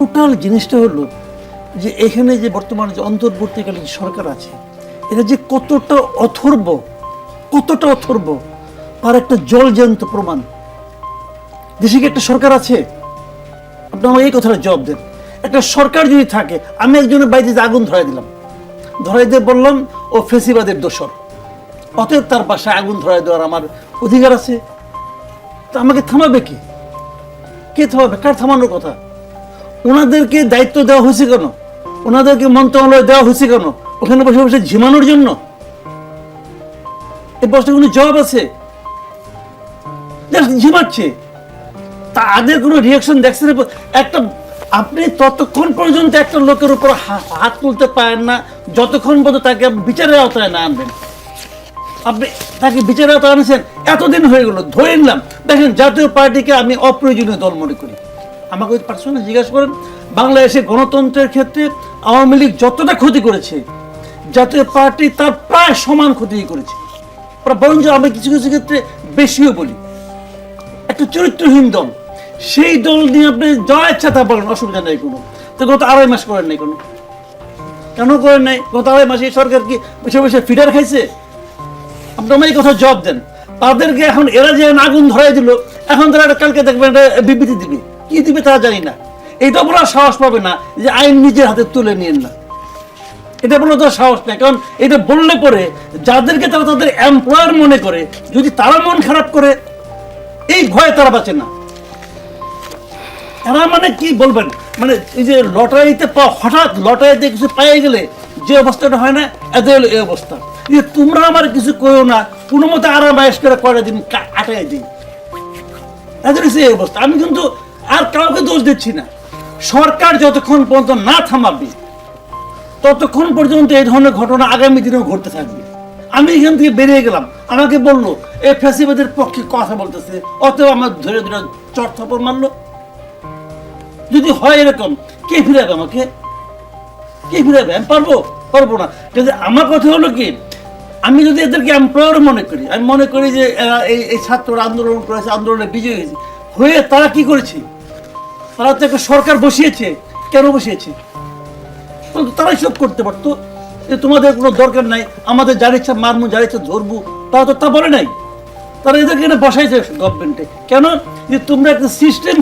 Total জিনিসটা হলো যে এখানে যে বর্তমানে যে অন্তর্বর্তীকালীন সরকার আছে এটা যে কতটা অথর্ব কতটা অথর্ব, তার একটা জলজ্যান্ত প্রমাণ। দেশে কি একটা সরকার আছে? আপনি আমাকে এই কথাটা জবাব দেন। একটা সরকার যদি থাকে, আমি একজনের বাড়িতে আগুন ধরাই দিলাম, ধরাই দিয়ে বললাম, ও ফেসিবাদের দোষর। অতএব তার বাসায় আগুন ধরাই দেওয়ার আমার অধিকার আছে। তা আমাকে থামাবে কে? কে থামাবে? কার থামানোর কথা? ওনাদেরকে দায়িত্ব দেওয়া হয়েছে কেন? ওনাদেরকে মন্ত্রণালয় দেওয়া হয়েছে কেন? ওখানে বসে বসে ঝিমানোর জন্য? এই প্রশ্নের কোনো জবাব আছে? ঝিমাচ্ছে। তাদের কোনো রিয়াকশন দেখছেন একটা আপনি ততক্ষণ পর্যন্ত একটা লোকের উপর হাত তুলতে পারেন না, যতক্ষণ পর্যন্ত তাকে বিচারের আওতায় না আনবেন। আপনি তাকে বিচারের আওতায় আনছেন, এতদিন হয়ে গেল, ধরে নিলাম। দেখেন, জাতীয় পার্টিকে আমি অপ্রয়োজনীয় দল মনে করি। আমাকে ওই পার্সোনাল জিজ্ঞাসা করেন, বাংলাদেশে গণতন্ত্রের ক্ষেত্রে আওয়ামী লীগ যতটা ক্ষতি করেছে, জাতীয় পার্টি তার প্রায় সমান ক্ষতি করেছে। বরঞ্চ আমি কিছু কিছু ক্ষেত্রে বেশিও বলি। একটা চরিত্রহীন দল, সেই দল নিয়ে আপনি যা ইচ্ছা তা বলেন, অসুবিধা নেই কোনো। তো গত আড়াই মাস করেন নাই কোনো। কেন করেন নাই? গত আড়াই মাসে সরকার কি বসে বসে ফিডার খাইছে? আপনি আমার এই কথা জবাব দেন। তাদেরকে এখন এরা যে আগুন ধরাই দিল, এখন তারা কালকে দেখবেন বিবৃতি দিবে। কি দিবে তারা জানি না। এটা বলার সাহস পাবে না যে আইন নিজের হাতে তুলে নিয়েন না। এটা বলে তো সাহস নেই, কারণ এটা বললে পরে যাদেরকে তারা তাদের এমপ্লয়ার মনে করে, যদি তারা মন খারাপ করে, এই ভয়ে তারা বাঁচে না। এরা মানে কি বলবেন? মানে এই যে লটারিতে হঠাৎ লটারিতে কিছু পেয়ে গেলে যে অবস্থাটা হয় না, এদের এই অবস্থা। যে তোমরা আমার কিছু করো না কোনো মতে আরাম আয়েস করে কয়টা দিন আটাই দিই। এদের এই অবস্থা। আমি কিন্তু আর কাউকে দোষ দিচ্ছি না। সরকার যতক্ষণ পর্যন্ত না থামাবে, ততক্ষণ পর্যন্ত এই ধরনের ঘটনা আগামী দিনেও ঘটতে থাকবে। আমি এখান থেকে বেরিয়ে গেলাম। আমাকে বলল, এই ফ্যাসিবাদের পক্ষে কথা বলতেছে, অতএব আমার ধরে ধরে চট থাপড় যদি হয় এরকম, কে ফিরাবে আমাকে? কে ফিরাবে? আমি পারব? পারব না। কিন্তু আমার কথা হলো কি, আমি যদি এদেরকে এমপ্লয়ার মনে করি, আমি মনে করি যে এরা এই এই ছাত্ররা আন্দোলন করেছে, আন্দোলনে বিজয়ী হয়েছে, হয়ে তারা কি করেছে? তারা তো একটা সরকার বসিয়েছে। কেন বসিয়েছে? তারাই সব করতে পারতো। যে তোমাদের কোনো দরকার নাই। আমাদের যার ইচ্ছা মারমু, যার ইচ্ছা ধরবো, তারা তো তা বলে নাই। তারা এদেরকে বসাইছে গভর্নমেন্টে কেন? যে তোমরা একটা সিস্টেম